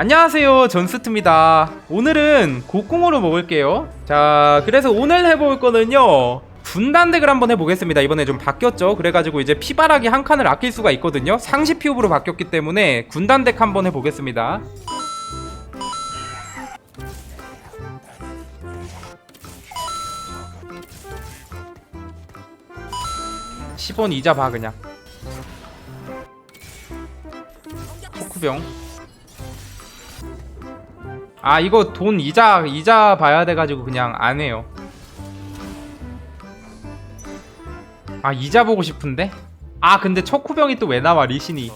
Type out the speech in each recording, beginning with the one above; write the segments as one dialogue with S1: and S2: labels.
S1: 안녕하세요. 전스트입니다. 오늘은 곡궁으로 먹을게요. 자 그래서 오늘 해볼 거는요. 분단덱을 한번 해보겠습니다. 이번에 좀 바뀌었죠? 그래가지고 이제 피바라기 한 칸을 아낄 수가 있거든요. 상시 피읍으로 바뀌었기 때문에 군단덱 한번 해보겠습니다. (10원) 이자 봐 그냥. 포크병 아 이거 돈 이자 이자 봐야 돼가지고 그냥 안 해요. 아 이자 보고 싶은데? 아 근데 척후병이 또 왜 나와 리신이?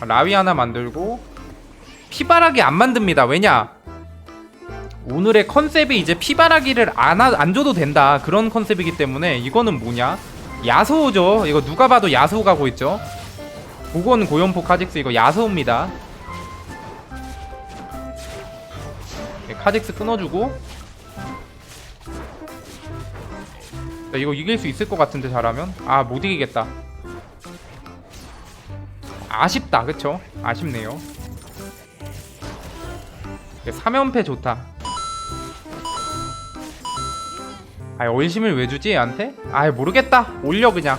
S1: 아, 라위 하나 만들고 피바라기 안 만듭니다. 왜냐? 오늘의 컨셉이 이제 피바라기를 안, 하, 안 줘도 된다 그런 컨셉이기 때문에 이거는 뭐냐? 야소우죠. 이거 누가 봐도 야소우 가고 있죠. 보건 고연포 카직스 이거 야소우입니다. 카직스 끊어주고. 나 이거 이길 수 있을 것 같은데 잘하면. 아 못 이기겠다. 아쉽다 그쵸? 아쉽네요. 3연패 좋다. 아 얼심을 왜 주지 얘한테? 아 모르겠다. 올려 그냥.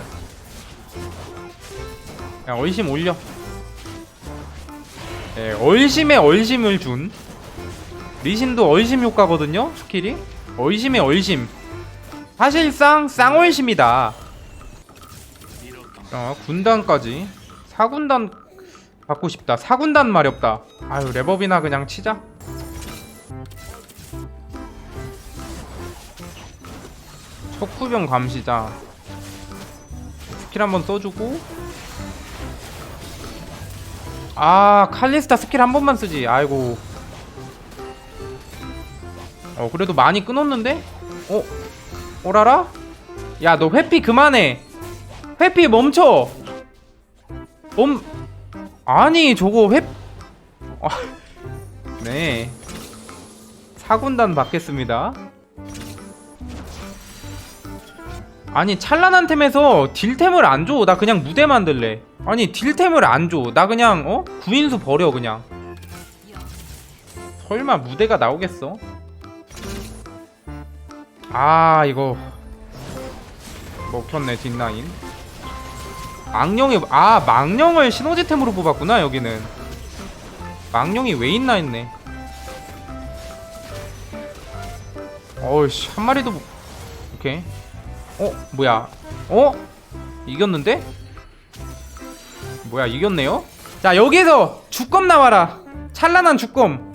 S1: 그냥 얼심 올려. 네, 얼심에 얼심을 준 리신도 얼심 효과거든요 스킬이. 얼심의 얼심. 사실상 쌍얼심이다. 어 군단까지. 4군단 받고 싶다. 4군단 마렵다. 아유 랩업이나 그냥 치자. 척후병 감시자. 스킬 한번 써주고. 아 칼리스타 스킬 한 번만 쓰지. 아이고 어 그래도 많이 끊었는데? 어? 오라라? 야 너 회피 그만해 회피 멈춰 멈 아니 저거 회 아, 네 사군단 받겠습니다 아니 찬란한 템에서 딜템을 안 줘 나 그냥 무대 만들래 아니 딜템을 안 줘 나 그냥 어? 구인수 버려 그냥 설마 무대가 나오겠어? 아 이거. 먹혔네 뒷라인. 망령이 아 망령을 시너지템으로 뽑았구나 여기는. 망령이 왜 있나 했네. 어이씨 한 마리도 못- 오케이. 어 뭐야? 어? 이겼는데? 뭐야 이겼네요? 자 여기서 주검 나와라. 찬란한 주검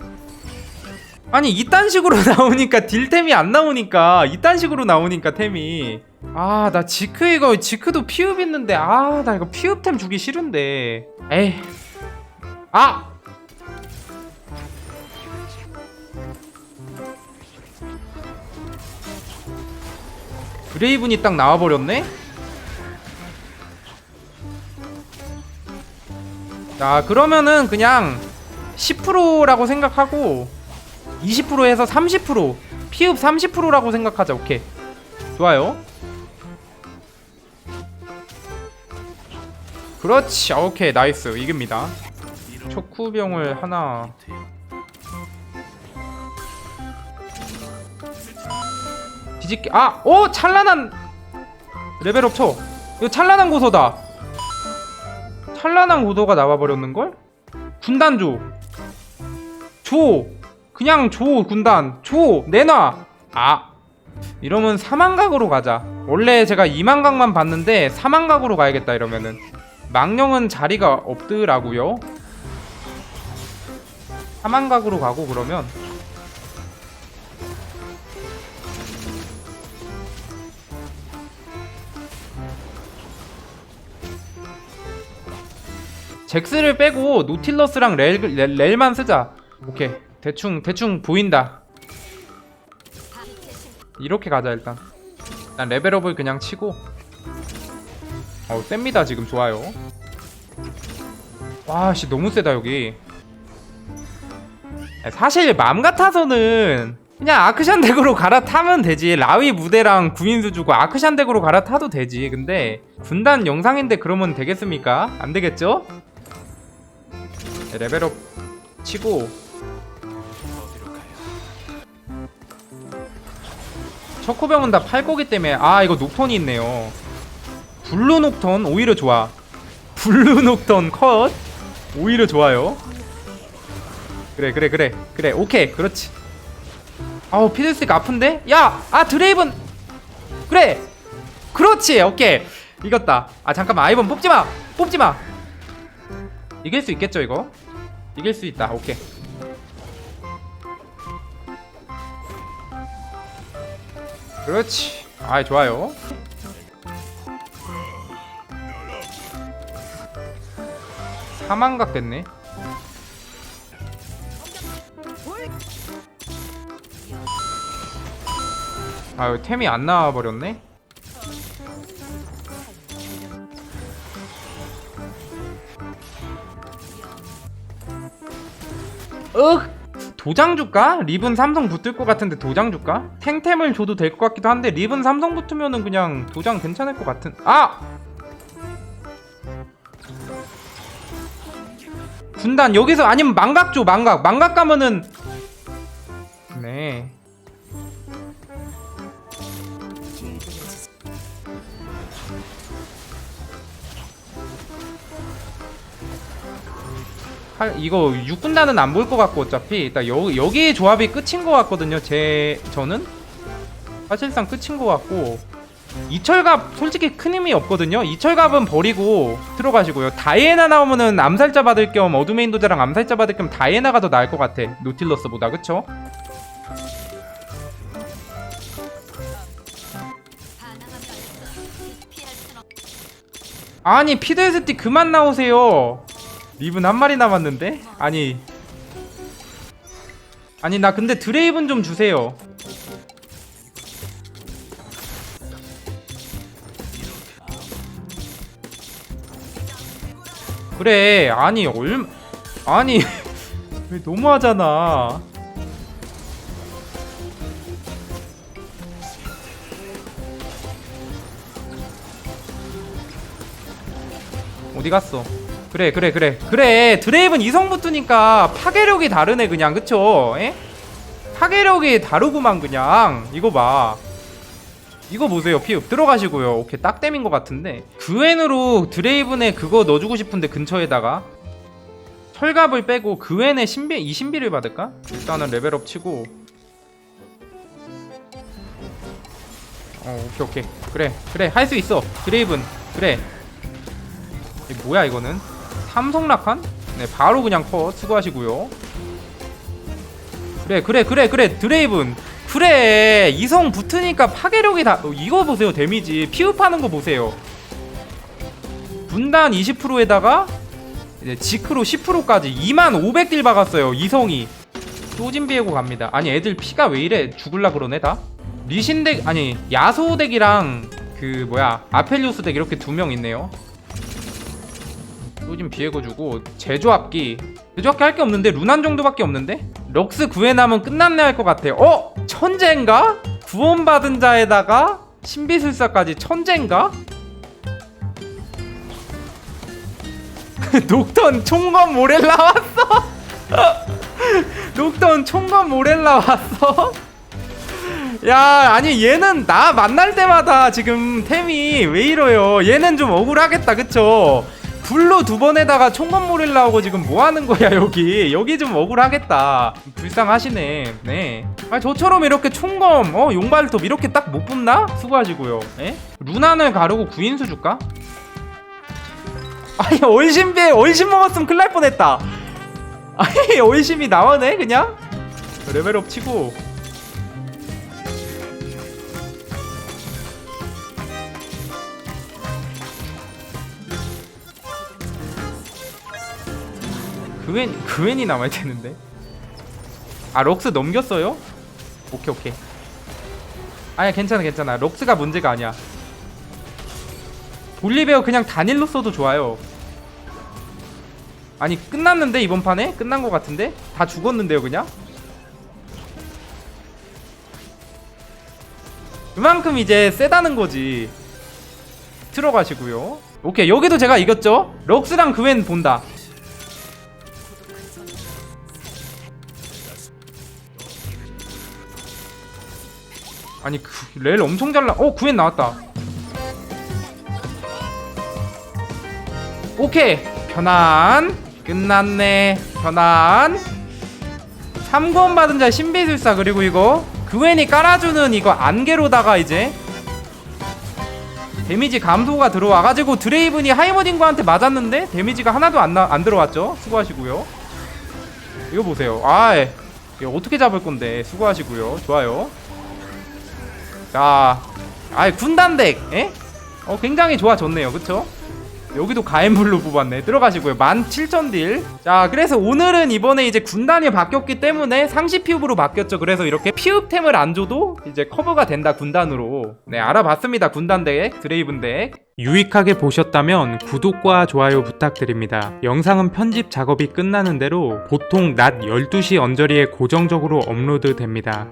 S1: 아니 이딴 식으로 나오니까 딜템이 안 나오니까 이딴 식으로 나오니까 템이. 아 나 지크 이거 지크도 피읍 있는데 아 나 이거 피읍템 주기 싫은데. 에이. 아! 브레이븐이 딱 나와버렸네? 자 그러면은 그냥 10%라고 생각하고 20%에서 30% 피읍 30%라고 생각하자. 오케이. 좋아요. 그렇지. 아, 오케이. 나이스. 이깁니다. 촉구병을 하나. 뒤집기. 아! 오! 찬란한 레벨업 쳐 이거 찬란한 고소다. 찬란한 고도가 나와버렸는걸? 군단 줘 줘! 그냥 줘 군단. 줘 내놔. 아. 이러면 사망각으로 가자. 원래 제가 2만각만 봤는데 사망각으로 가야겠다 이러면은. 망령은 자리가 없더라고요. 사망각으로 가고 그러면. 잭스를 빼고 노틸러스랑 렐, 렐, 렐만 쓰자. 오케이 대충 대충 보인다. 이렇게 가자 일단. 난 레벨업을 그냥 치고. 어우 셉니다 지금. 좋아요. 와씨 너무 세다 여기. 사실 맘 같아서는 그냥 아크샨 덱으로 갈아타면 되지. 라위 무대랑 구인수 주고 아크샨 덱으로 갈아타도 되지. 근데 분단 영상인데 그러면 되겠습니까? 안 되겠죠? 네, 레벨업 치고 초코병은 다 팔 거기 때문에 아 이거 녹턴이 있네요. 블루 녹턴 오히려 좋아. 블루 녹턴 컷 오히려 좋아요. 그래 그래 그래 그래. 오케이 그렇지. 아우 피들스틱 아픈데? 야! 아 드레이븐! 그래! 그렇지 오케이. 이겼다. 아 잠깐만 아이번 뽑지마! 뽑지마! 이길 수 있겠죠 이거? 이길 수 있다 오케이 그렇지. 아이 좋아요. 사망각 됐네. 아유 템이 안 나와버렸네. 윽 도장 줄까? 립은 삼성 붙을 것 같은데 도장 줄까? 탱템을 줘도 될 것 같기도 한데 립은 삼성 붙으면은 그냥 도장 괜찮을 것 같은 아! 군단 여기서 아니면 망각 줘 망각 망각 가면은 네 할- 이거 6군단은 안 볼 것 같고 어차피. 일단 여, 여기 조합이 끝인 것 같거든요. 제 저는. 사실상 끝인 것 같고. 이철갑 솔직히 큰 의미 없거든요. 이철갑은 버리고 들어가시고요. 다이애나 나오면은 암살자 받을 겸 어둠의 인도자랑 암살자 받을 겸 다이애나가 더 나을 것 같아. 노틸러스보다. 그쵸? 아니 피드스틱 그만 나오세요 립은 한 마리 남았는데? 아니. 아니 나 근데 드레이븐 좀 주세요. 그래 아니 얼 아니 왜 너무하잖아. 어디 갔어 그래 그래 그래. 그래 드레이븐 이성 붙으니까 파괴력이 다르네 그냥. 그쵸? 에? 파괴력이 다르구만 그냥. 이거 봐. 이거 보세요. 피읍 들어가시고요. 오케이 딱 땜인 것 같은데. 그웬으로 드레이븐에 그거 넣어주고 싶은데 근처에다가. 철갑을 빼고 그웬에 신비 이 신비를 받을까? 일단은 레벨업 치고. 어 오케이 오케이. 그래 그래. 할 수 있어. 드레이븐. 그래. 이게 뭐야 이거는 삼성 라칸? 네 바로 그냥 컷 수고하시고요. 그래 그래 그래 그래 드레이븐. 그래 이성 붙으니까 파괴력이 다 어, 이거 보세요 데미지. 피흡하는 거 보세요. 분단 20%에다가 이제 지크로 10%까지 2만 500딜 박았어요 이성이. 소진 비에고 갑니다. 아니 애들 피가 왜 이래? 죽을라 그러네 다? 리신 덱 아니 야소 덱이랑 그 뭐야 아펠리오스 덱 이렇게 두 명 있네요 소진 비에고 주고 제조합기 제조합기 할 게 없는데 루난 정도밖에 없는데 럭스 구해남은 끝났네 할 것 같아요 어? 천재인가? 구원받은 자에다가 신비술사까지 천재인가? 녹턴 총검 모렐라 왔어 녹턴 총검 모렐라 왔어 야 아니 얘는 나 만날 때마다 지금 템이 왜 이러요 얘는 좀 억울하겠다 그쵸 블루 두 번에다가 총검 모렐라 오고 지금 뭐 하는 거야 여기? 여기 좀 억울하겠다. 불쌍하시네. 네. 아 저처럼 이렇게 총검 어 용발톱 이렇게 딱못 붙나? 수고하시고요. 예? 루난을 가르고 구인수 줄까? 아니 얼심비에 얼심 먹었으면 큰일 날 뻔했다. 아니 얼심이 나오네 그냥? 레벨업 치고 그웬 그웬이 남아야 되는데 아 럭스 넘겼어요? 오케이 오케이 아니야 괜찮아 괜찮아 럭스가 문제가 아니야 볼리베어 그냥 단일로 써도 좋아요 아니 끝났는데 이번 판에? 끝난 것 같은데? 다 죽었는데요 그냥? 그만큼 이제 세다는 거지 들어가시고요 오케이 여기도 제가 이겼죠? 럭스랑 그웬 본다 아니 그, 렐 엄청 잘 나. 어 구엔 나왔다. 오케이. 편안 끝났네. 편안 3권 받은 자 신비술사 그리고 이거 그웬이 깔아주는 이거 안개로다가 이제 데미지 감소가 들어와가지고 드레이븐이 하이머딩과한테 맞았는데 데미지가 하나도 안, 나, 안 들어왔죠? 수고하시고요. 이거 보세요. 아 이거 어떻게 잡을 건데? 수고하시고요. 좋아요 자 아이 군단덱 에? 어 굉장히 좋아졌네요. 그쵸? 여기도 가엔블루 뽑았네. 들어가시고요. 17,000딜. 자 그래서 오늘은 이번에 이제 군단이 바뀌었기 때문에 상시 피읍으로 바뀌었죠. 그래서 이렇게 피읍템을 안 줘도 이제 커버가 된다 군단으로. 네 알아봤습니다 군단 덱 드레이븐 덱 유익하게 보셨다면 구독과 좋아요 부탁드립니다. 영상은 편집 작업이 끝나는 대로 보통 낮 12시 언저리에 고정적으로 업로드 됩니다